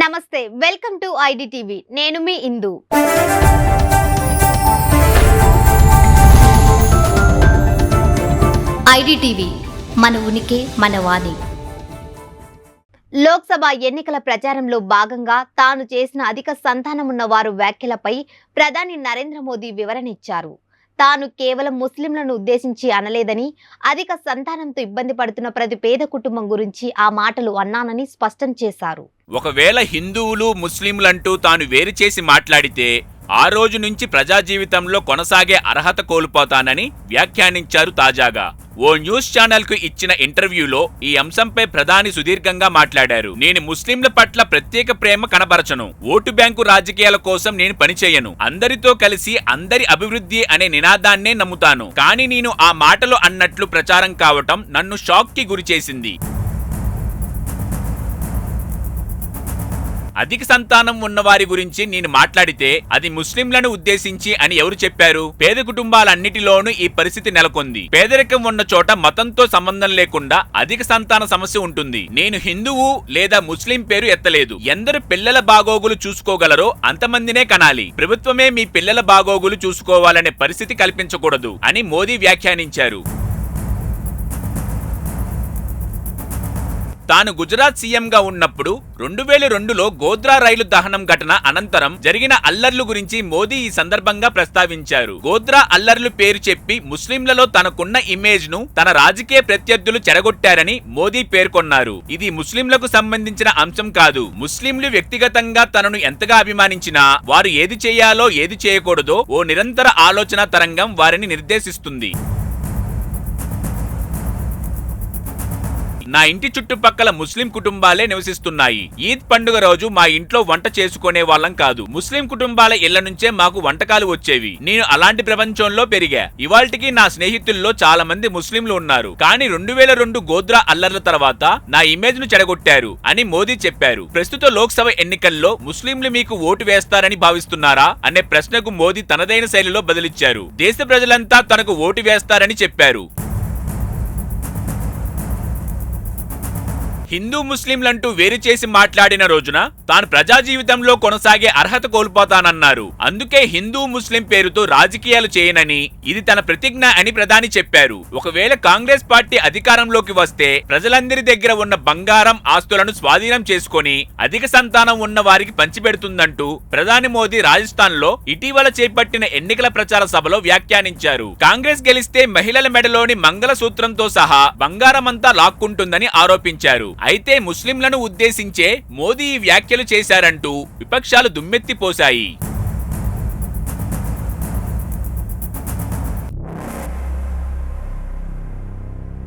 నమస్తే welcome to ID TV నేను మీ ఇందు. IDTV మన ఉనికి మన వాణి. లోక్సభ ఎన్నికల ప్రచారంలో భాగంగా తాను చేసిన అధిక సంతానమున్న వారు వ్యాఖ్యలపై ప్రధాని నరేంద్ర మోదీ వివరణ ఇచ్చారు. తాను కేవలం ముస్లింలను ఉద్దేశించి అనలేదని అధిక సంతానంతో ఇబ్బంది పడుతున్న ప్రతి పేద కుటుంబం గురించి ఆ మాటలు అన్నానని స్పష్టం చేశారు. ఒకవేళ హిందువులు ముస్లింలంటూ తాను వేరు చేసి మాట్లాడితే ఆ రోజు నుంచి ప్రజా జీవితంలో కొనసాగే అర్హత కోల్పోతానని వ్యాఖ్యానించారు తాజాగా. ఓ న్యూస్ ఛానల్కు ఇచ్చిన ఇంటర్వ్యూలో ఈ అంశంపై ప్రధాని సుదీర్ఘంగా మాట్లాడారు. నేను ముస్లింల పట్ల ప్రత్యేక ప్రేమ కనబరచను. ఓటు బ్యాంకు రాజకీయాల కోసం నేను పనిచేయను. అందరితో కలిసి అందరి అభివృద్ధి అనే నినాదాన్నే నమ్ముతాను. కానీ నేను ఆ మాటలు అన్నట్లు ప్రచారం కావటం నన్ను షాక్కి గురిచేసింది. అధిక సంతానం ఉన్నవారి గురించి నేను మాట్లాడితే అది ముస్లింలను ఉద్దేశించి అని ఎవరు చెప్పారు? పేద కుటుంబాలన్నిటిలోనూ ఈ పరిస్థితి నెలకొంది. పేదరికం ఉన్న చోట మతంతో సంబంధం లేకుండా అధిక సంతాన సమస్య ఉంటుంది. నేను హిందువు లేదా ముస్లిం పేరు ఎత్తలేదు. ఎందరు పిల్లల బాగోగులు చూసుకోగలరో అంతమందినే కనాలి. ప్రభుత్వమే మీ పిల్లల బాగోగులు చూసుకోవాలనే పరిస్థితి కల్పించకూడదు అని మోదీ వ్యాఖ్యానించారు. తాను గుజరాత్ సీఎంగా ఉన్నప్పుడు రెండు వేల రెండులో గోద్రా రైలు దహనం ఘటన అనంతరం జరిగిన అల్లర్లు గురించి మోదీ ఈ సందర్భంగా ప్రస్తావించారు. గోద్రా అల్లర్లు పేరు చెప్పి ముస్లింలలో తనకున్న ఇమేజ్ను తన రాజకీయ ప్రత్యర్థులు చెడగొట్టారని మోదీ పేర్కొన్నారు. ఇది ముస్లింలకు సంబంధించిన అంశం కాదు. ముస్లింలు వ్యక్తిగతంగా తనను ఎంతగా అభిమానించినా వారు ఏది చేయాలో ఏది చేయకూడదో ఓ నిరంతర ఆలోచన తరంగం వారిని నిర్దేశిస్తుంది. నా ఇంటి చుట్టుపక్కల ముస్లిం కుటుంబాలే నివసిస్తున్నాయి. ఈద్ పండుగ రోజు మా ఇంట్లో వంట చేసుకునే వాళ్ళం కాదు. ముస్లిం కుటుంబాల ఇళ్ళ నుంచే మాకు వంటకాలు వచ్చేవి. నేను అలాంటి ప్రపంచంలో పెరిగా. ఇవాల్టికి నా స్నేహితుల్లో చాలా మంది ముస్లింలు ఉన్నారు. కానీ రెండు వేల రెండు గోద్రా అల్లర్ల తర్వాత నా ఇమేజ్ను చెడగొట్టారు అని మోదీ చెప్పారు. ప్రస్తుత లోక్సభ ఎన్నికల్లో ముస్లింలు మీకు ఓటు వేస్తారని భావిస్తున్నారా అనే ప్రశ్నకు మోదీ తనదైన శైలిలో బదిలిచ్చారు. దేశ ప్రజలంతా తనకు ఓటు వేస్తారని చెప్పారు. హిందూ ముస్లింలంటూ వేరు చేసి మాట్లాడిన రోజున తాను ప్రజా జీవితంలో కొనసాగే అర్హత కోల్పోతానన్నారు. అందుకే హిందూ ముస్లిం పేరుతో రాజకీయాలు చేయనని ఇది తన ప్రతిజ్ఞ అని ప్రధాని చెప్పారు. ఒకవేళ కాంగ్రెస్ పార్టీ అధికారంలోకి వస్తే ప్రజలందరి దగ్గర ఉన్న బంగారం ఆస్తులను స్వాధీనం చేసుకొని అధిక సంతానం ఉన్న వారికి పంచిపెడుతుందంటూ ప్రధాని మోదీ రాజస్థాన్లో ఇటీవల చేపట్టిన ఎన్నికల ప్రచార సభలో వ్యాఖ్యానించారు. కాంగ్రెస్ గెలిస్తే మహిళల మెడలోని మంగళ సూత్రంతో సహా బంగారమంతా లాక్కుంటుందని ఆరోపించారు. అయితే ముస్లింలను ఉద్దేశించే మోదీ ఈ వ్యాఖ్యలు చేశారంటూ విపక్షాలు దుమ్మెత్తిపోశాయి.